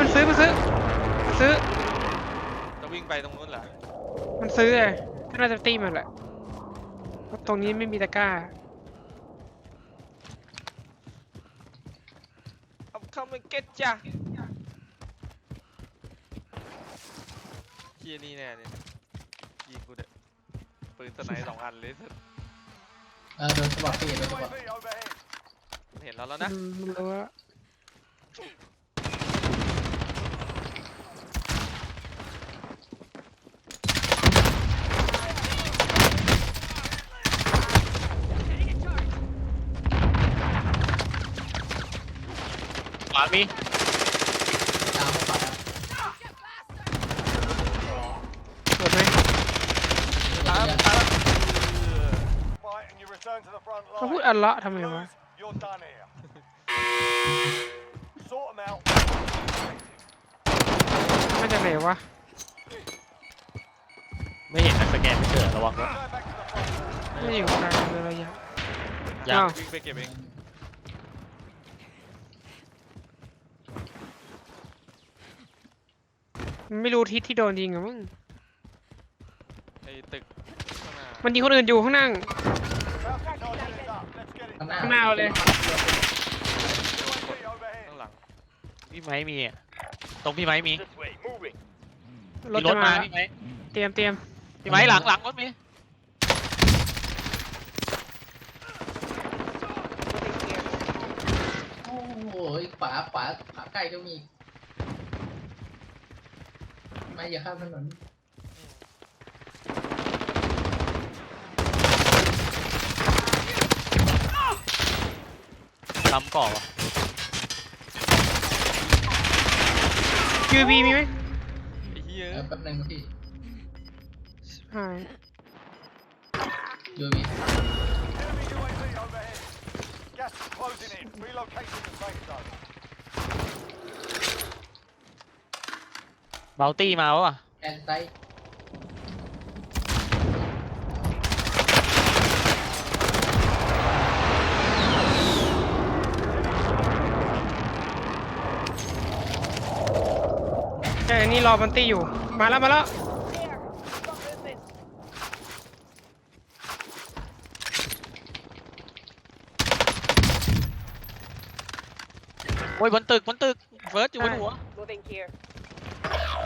มันซื้อมันซื้อมันซื้อ จะวิ่งไปตรงนู้นเหรอมันซื้อไงก็น่าจะตีมันแหละเพราะตรงนี้ไม่มีตะกร้า เอาเข้ามาเก็ตจ้ะเฮียนี่แน่เนี่ยยิงกูเด็ปืนสไนด์สองอันเลยสุดเออโดนสปอร์ตพี่โดนสปอร์ต UAV overhead. มันเห็นเราแล้วนะอืมมันรู้ว่าามีดาวเข้าไปแล้วสวยไหมตามตาม Fight and you return to the front เขาพูด line. อัลเลาะห์ทำไมวะ Lose, you're done here. Sort them out. มาจากไหนวะไม่เห็นนักสแกนไม่เกิดระวังด้วย Go back to the front line. ไม่อยู่กลางเลยระยะยังอ้าว วิ่งไปเก็บเอง มัน ไม่รู้ทิศที่โดนยิงอะมั้งไอ้ตึกข้างหน้ามันยิงคนอื่นอยู่ข้างนั่ง Bounty target is up. Let's get it ข้างหน้าข้างหน้าเอาเลย UAV overhead. ข้างหลังพี่ไม้มีอะตรงพี่ไม้มี This way, moving. รถมีรจะถมามาแล้วพี่ไม้เตรียมเตรียมพี่ไม้หลังหลังรถมีโอ้โหขวาขวาขวาใกล้ก็มี ไม่อย่าข้ามถนนทำก่อวะยูบีมีไหมไอ้เหี้ยเออแป๊บนึงพี่หายยูวี Enemy UAV overhead. Gas is closing in. Relocating the safe zone. เบลตี้มาวะแอนไซด์ใช่อันนี้รอบันตี้อยู่ มาแล้วมาแล้ว โอ้ยบนตึกบนตึกเฟิร์สอยู่บนหัว Moving here.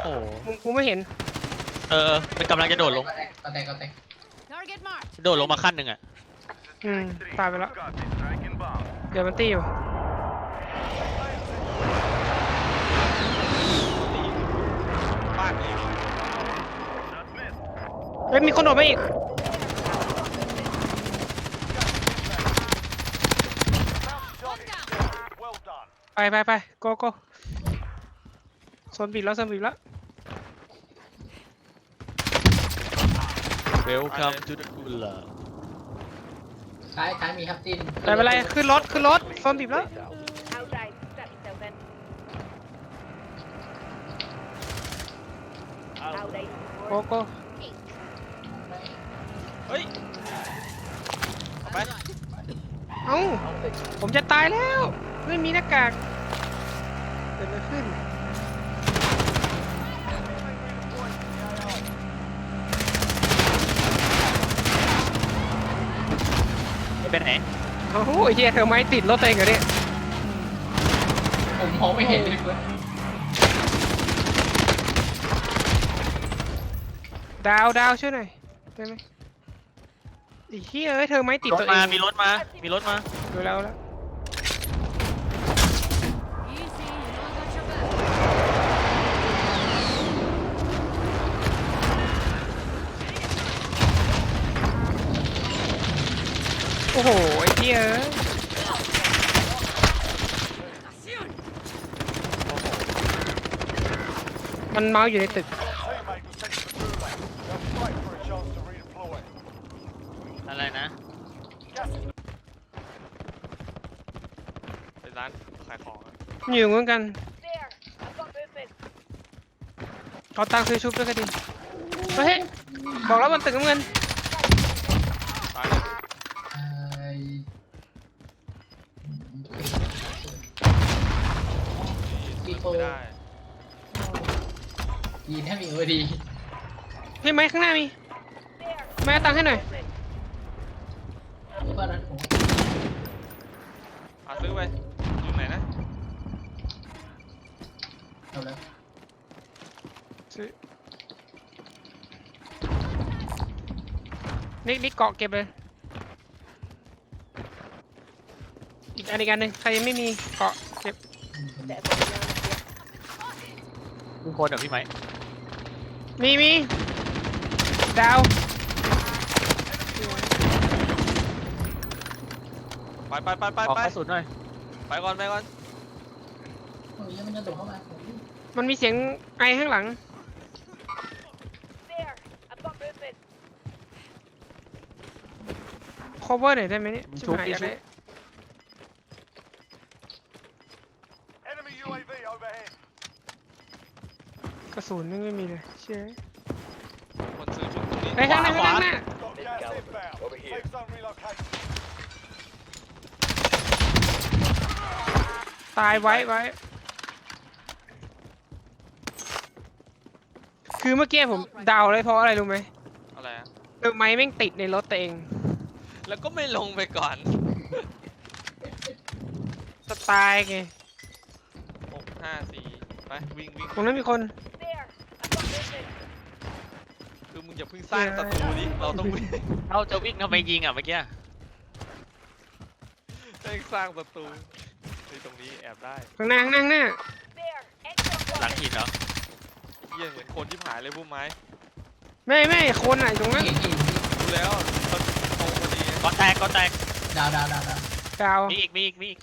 โอ้โหมึงกูไม่เห็นเออเออมันกำลังจะโดดลงก็แตกก็แตกก็แตก Target marked. โดดลงมาขั้นหนึ่งอะอืมตายไปแล้ว Got this. Striking bomb. เดี๋ยวบันตี้อยู่บ้านนี้ Just missed. เฮ้ยมีคนโดดมาอีก Bounty target is down. Well done. ไปไปไปโกโก้โซนบีบแล้วโซนบีบแล้ว เวลคัมทูเดอะกูล่าซ้ายซ้ายมีครับตินแต่เป็นไรขึ้นรถขึ้นรถโซนบีบแล้ว Outside. Strap yourself in. Outside. โกโก้เฮ้ยเอาไปเอ้า ผมจะตายแล้ว ไม่มีหน้ากากเกิดอะไรขึ้น ไปไหนโอ้โหไอ้เฮียเธอไม้ติดรถตัวเองเหรอเนี่ยผมมองไม่เห็นเลยเว้ยดาวดาวช่วยหน่อยได้ไหมไอ้เฮียเอ้ยเธอไม้ติดรถตัวเอมางมีรถมา มีรถมา ดูแล้วแล้ว โอ้โหไอ้เฮียเอ้ยมันเมาส์อยู่ในตึก Your teammate was sent to the gulag. They'll fight for a chance to redeploy. อะไรนะ Gas is เป็นร้านขายของอะมันอยู่เหมือนกัน There. I've got movement. เอาตังค์ซื้อชุบด้วยก็ดีเฮ้ยบอกแล้วมันตึกน้ำเงินตายเลย ไม่ได้ยีนให้มีเออดีพี่ไม้ข้างหน้ามีแม่เอาตังค์ให้หน่อยหรือว่านั้นผมอะซื้อไปอยู่ไหนนะเอาแล้วซื้อนี่นี่เกาะเก็บเลย อีกอันอีกอันหนึ่งใครยังไม่มีเกาะเก็บมึง คนเหรอพี่ไหมมีมีดาวไปไปไปไปขอไปกระสุนหน่อยไปก่อนไปก่อนโอ้ยยังไม่ได้โดดเข้ามามันมีเสียงไอข้างหลัง cover หน่อยได้ไหมเนี่ยชิบหายอยากได้ Enemy UAV overhead. กระ สุนนี่ไม่มีเลยเชื่อคนซื้อชุดตรงนี้ไปข้างหน้าข้างหน้า Got gas inbound. Safe zone relocated. ตายไว้ไว้ คือเมื่อกี้ผมเดาเลยเพราะอะไรรู้ไหมอะไรอะเออไม้แม่งติดในรถตัวเอง แล้วก็ไม่ลงไปก่อน สไตล์ไง หกห้าสี่ไป วิ่งวิ่งตรงนั้นมีคน คือมึ งอย่าเพิ่งสร้างศัตรูดิเราต้องวิ่งเราจะวิ่งทำไมยิงอะเมื่อกี้เร่งสร้างศัตรูในตรงนี้แอบได้ข้างหน้าข้างหน้าข้างหน้าหลังหินเหรอเยี่ยเหมือนคนที่หายเลยผู้ไม้ไม่ไม่คนอะอยู่ตรงนั้นเห็นเห็นดูแล้วมันตรงพอดีก็แตกก็แตกดาวดาวดาวดาวดาวมีอีกมีอีกมีอีก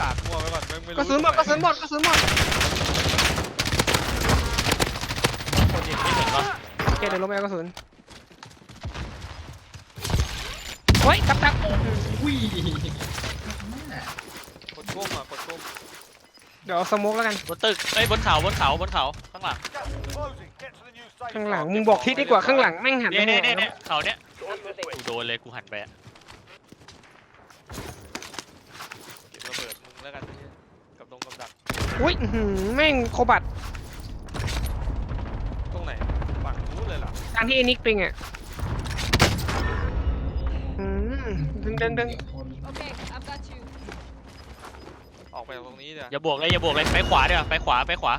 สาดมั่วไปก่อนแม่งไม่รู้กระสุนหมดกระสุนหมดกระสุนหมด คน ยิงไม่เห็นเหรอโอเคเดี๋ยวลงไปเอากระสุนเฮ้ยกับดักอุ้ยกดก้มอะกดก้มเดี๋ยวเอาสโมกแล้วกัน บนตึกเอ้ยบนเขาบนเขาบนเขาข้างหลัง Gas is closing. Get to the new safe ข้างหลัง zone. มึงบอกทิศดีกว่าข้างหลังแม่งหันเนี่ยไปเนี่ยไหนเนี่ยเนี่ยเขาเนี่ยกูโดนเลยกูหันไปอะเก็บระเบิดมึงแล้วกันเนี่ยกับดงกับดักอุ้ยอื้อหือแม่งโคบัตตรงไหนฝั่งนู้นเลยเหรอ ทางที่ไอ้นิกปิงอะอืมดึงดึงดึง Okay, I've got you. ออกไปจากตรงนี้เดี๋ยวอย่าบวกเลยอย่าบวกเลยไปขวาเดี๋ยวาไปขวาไปขวา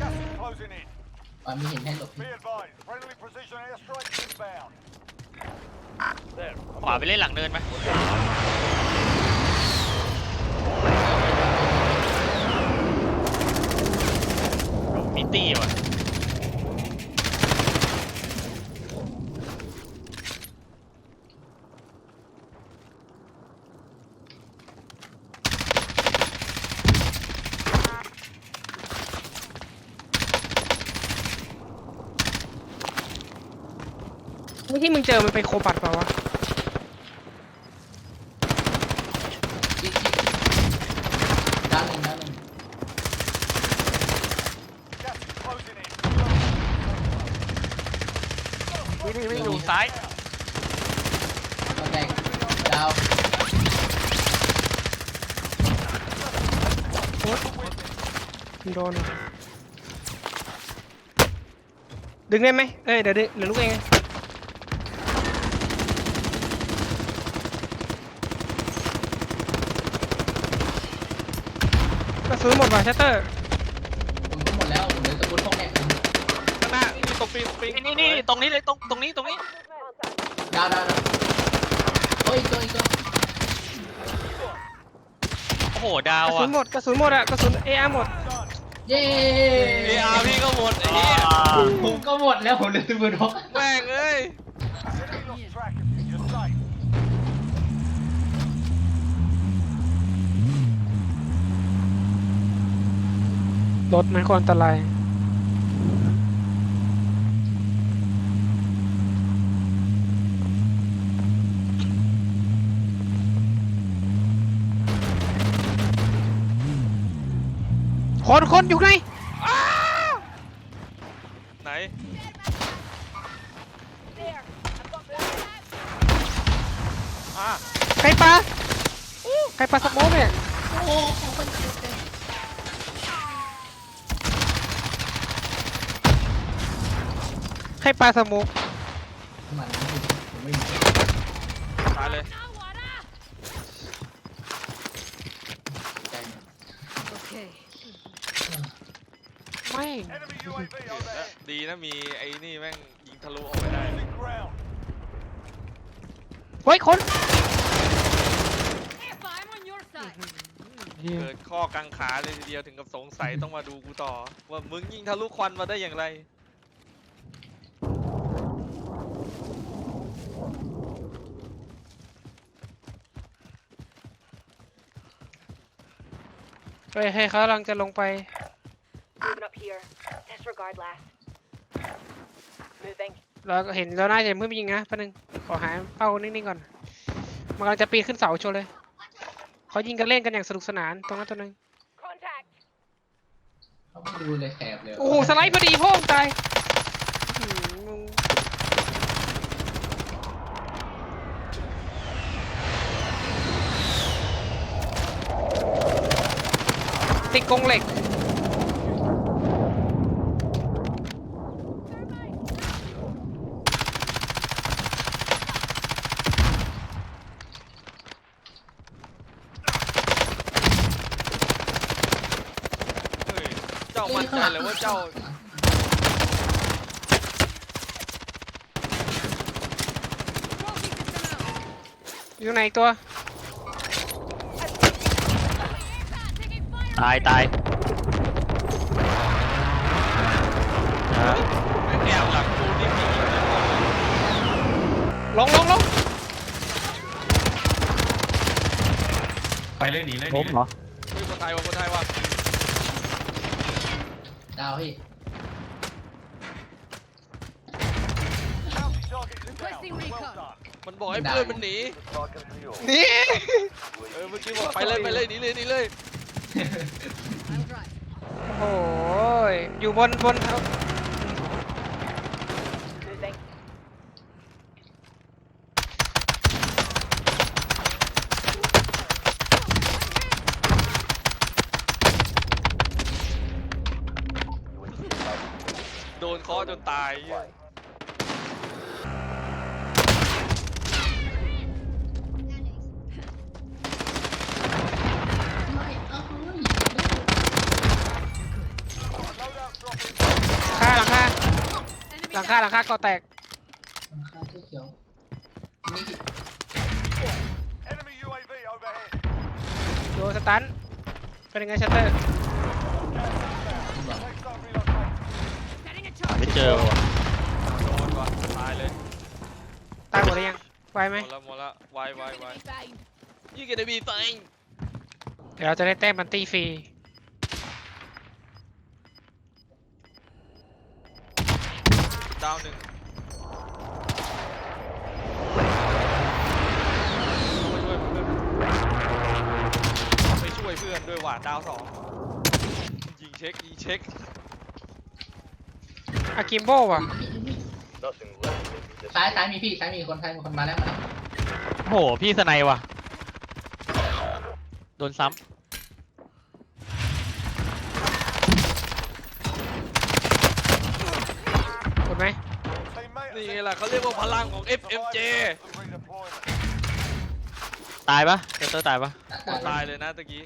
Gas is closing in. อ่ามีเห็นให้หลบ Be advised. Friendly precision airstrike inbound. ขวาไปเล่นหลังเนินไหมมีตี้ว่ะ ไม่ที่มึงเจอมันเป็นโคบัตเปล่าวะดาวหนึ่งดาหนึ่ง Gas is closing in. วิ่งวิ่งวิ่งอยู่ซ้ายก็แตกดาวโดนอะดึงได้ไหมเอ้ยเดี๋ยวดึงเดี๋ยวลุกเอง กระสุนหมดว่ะชัตเตอร์ผมก็หมดแล้วเหลือสกุลพวกแม็กซ์ข้างหน้านี่ตรงปีนปีนนี่นี่นี่ตรงนี้เลยตรงตรงนี้ตรงนี้ดาวดาวดาวโอ้ยตัวอีกตัวโอ้โหดากวระสุอะนหมดกระสุนหมดอะกระสุนเออาร์หมดเย้เออาร์พี่ก็หมดไอ้เหี้ยผมก็หมดแล้วผมเหลือสกุลพวกแม่งเอ้ รถมันก็อันตรายคนคนอยู่ไหนไหน อะ ใครปลาใครปลาสโมกเนี่ย โอ้ของคนเจ็บเลย ให้ปลาสมุกมันผมไม่มีตายเลยใจมัน Okay. ไม่ Enemy UAV overhead. ดีนะมีไอ้นี่แม่งยิงทะลุออกไปได้ Losing ground. เฮ้ยคน If I'm on your side. เกิดข้อกังขาเลยทีเดียวถึงกับสงสัยต้องมาดูกูต่อ ว่ามึงยิงทะลุควันมาได้อย่างไร เฮ้ยให้เขากำลังจะลงไป Moving up here. Disregard last. Moving. เราก็เห็นเราน่าจะมือยิงนะแป๊บนึงขอหาเป้านิ่งๆก่อน มันกำลังจะปีนขึ้นเสาโชว์เลยเขายิงกันเล่นกันอย่างสนุกสนานตรงนั้นตัวหนึง Contact. เขาไม่ดูเลยแถบเลยโอ้โหสไลด์พอดีพ่อตายอื้อหือมึง ติดกรงเหล็ก เฮ้ยเจ้ามั่นใจเลยว่าเจ้า อยู่ไหนอีกตัว ตายตายนะแอบหลังกูนี่มียิงเลยลงลงลงไปเลยหนีเลยหล้นีมเหรอเฮ้ยคนไทยว่ะคนไทยว่ะดาวพี่ Bounty target is down. Requesting Well recon. done. มันบอกให้เพื่อนมันหนี Target to yours. นี่เออเมื่อกี้บอกไปเลยไปเลยหนีเลยหนีเลย I'll drive. โอ้ยอยู่บนบน Moving. โดนเคาะจนตายเหี้ย ลังคาหลังคาก่อแตกมันฆ่าเสื้อเขียวนี่พี่ Enemy UAV overhead. โดนสตันเป็นยังไงชัตเตอร์ Safe zone relocated. Setting a หา charge. ไม่เจอว่ะโดนว่ะตายเลยตายหมดเลยยังไวไหหมมดแล้วหมดแล้วไวไวไว Enemy bind. ยี่กันได้บีไฟเดี๋ยวเราจะได้แต้มมันตีฟรี ดาวหนึ่งไปช่วยเพื่อนด้วยว่ะดาวสองยิงเช็คยิงเช็คอากิมโบว่ะซ้ายซ้ายมีพี่ซ้ายมีคนซ้ายมีคนมาแล้วมาแล้วโอ้โหพี่สไนว่ะ โดนซ้กดไหม Teammate นี่ไง ล่ะเขาเรียกว่าพลังของ FMJ Redeployment. ำตายปะเจเตอร์ตายปะตายตายเลยนะตะกี้